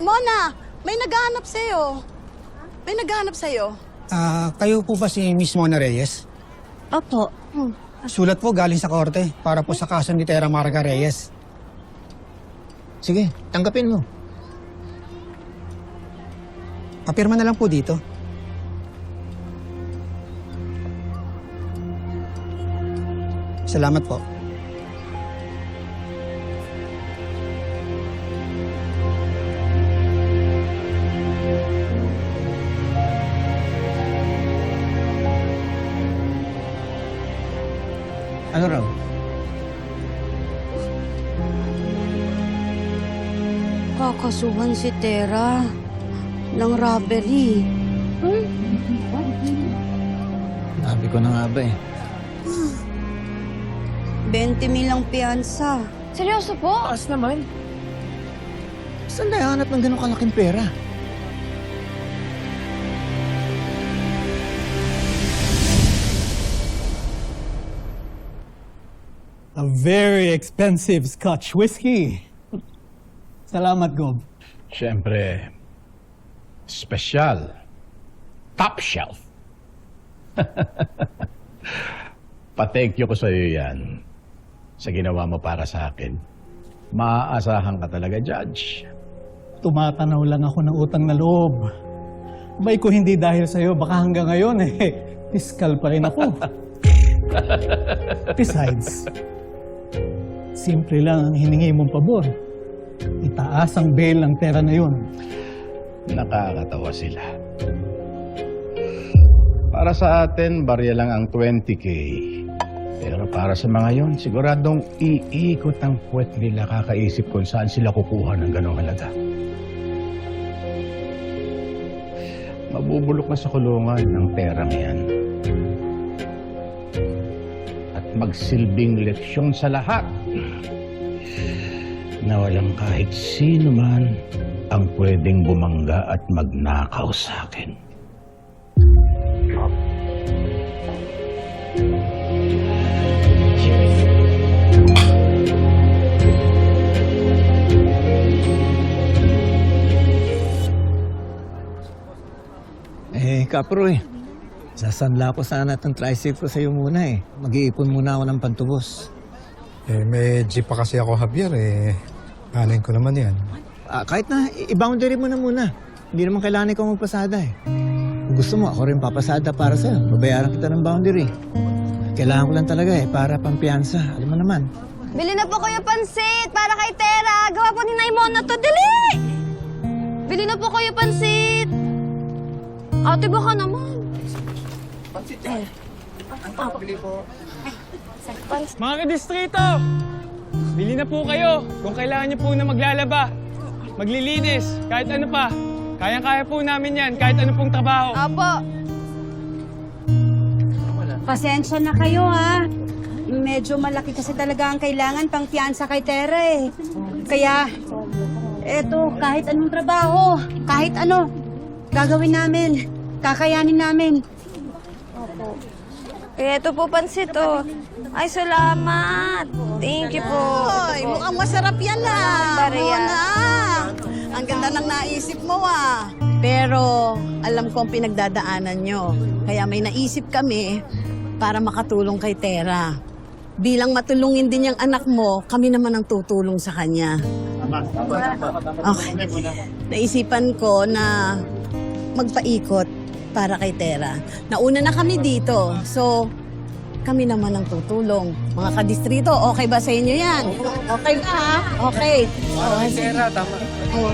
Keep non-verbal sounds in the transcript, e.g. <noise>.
Mona, may naghahanap sa'yo. May naghahanap sa'yo. Ah, kayo po ba si Miss Mona Reyes? Opo. Sulat po galing sa korte para po sa kaso ni Tera Marga Reyes. Sige, tanggapin mo. Papirma na lang po dito. Salamat po. Kakasuhan si Tera ng robbery. Sabi ko na nga ba eh. 20 mil ang piyansa. Seryoso po? Taas naman. Saan nahanap ng ganong kalaking pera? A very expensive Scotch whiskey. Salamat, Gob. Siyempre, special. Top shelf. <laughs> Pa-thank you ko sa iyo yan. Sa ginawa mo para sa akin. Maaasahan ka talaga, Judge. Tumatanaw lang ako ng utang na loob. Bay ko hindi dahil sa'yo, baka hanggang ngayon eh, <laughs> fiskal pa rin ako. <laughs> Besides, simple lang ang hiningi mong pabor. Itaas ang bail ng pera na yun. Nakakatawa sila. Para sa atin, barya lang ang 20K. Pero para sa mga yon, siguradong iikot ang puwet nila kakaisip kung saan sila kukuha ng ganong halaga. Mabubulok na sa kulungan ng perang yan. At magsilbing leksyon sa lahat na walang kahit sino man ang pwedeng bumangga at magnakaw sa akin. Eh, kapro eh. Sasanla ko sana itong tricycle sa'yo muna eh. Mag-iipon muna ako ng pantubos. Eh, may jeep pa kasi ako, Javier, eh. Anin ko naman yan. Ah, kahit na, i-boundary mo na muna. Hindi naman kailangan ikaw magpasada eh. Kung gusto mo, ako rin papasada para sa'yo. Babayaran kita ng boundary. Kailangan ko lang talaga eh, para pampiyansa. Alam mo naman. Bili na po kayo pansit para kay Tera. Gawa po ni Naimon na to. Dali! Bili na po kayo pansit. Ate, baka naman. Mga kadistrito, bili na po kayo kung kailangan niyo po na maglalaba, maglilinis, kahit ano pa. Kayang-kaya po namin yan, kahit ano pong trabaho. Apo. Pasensya na kayo ha. Medyo malaki kasi talaga ang kailangan pang piyansa kay Tera eh. Kaya, eto, kahit anong trabaho, kahit ano, gagawin namin, kakayanin namin. Eh, ito po pansit, oh. Ay, salamat. Thank you po. Ay, mukhang masarap yan ah. Maria. Mona. Ang ganda ng naisip mo ah. Pero alam ko ang pinagdadaanan nyo. Kaya may naisip kami para makatulong kay Tera. Bilang matulungin din yung anak mo, kami naman ang tutulong sa kanya. Okay. Naisipan ko na magpaikot para kay Tera. Nauna na kami dito, so kami naman ang tutulong. Mga kadistrito, okay ba sa inyo yan? Okay ba ha? Okay. Oh, Tera, tama. Oh,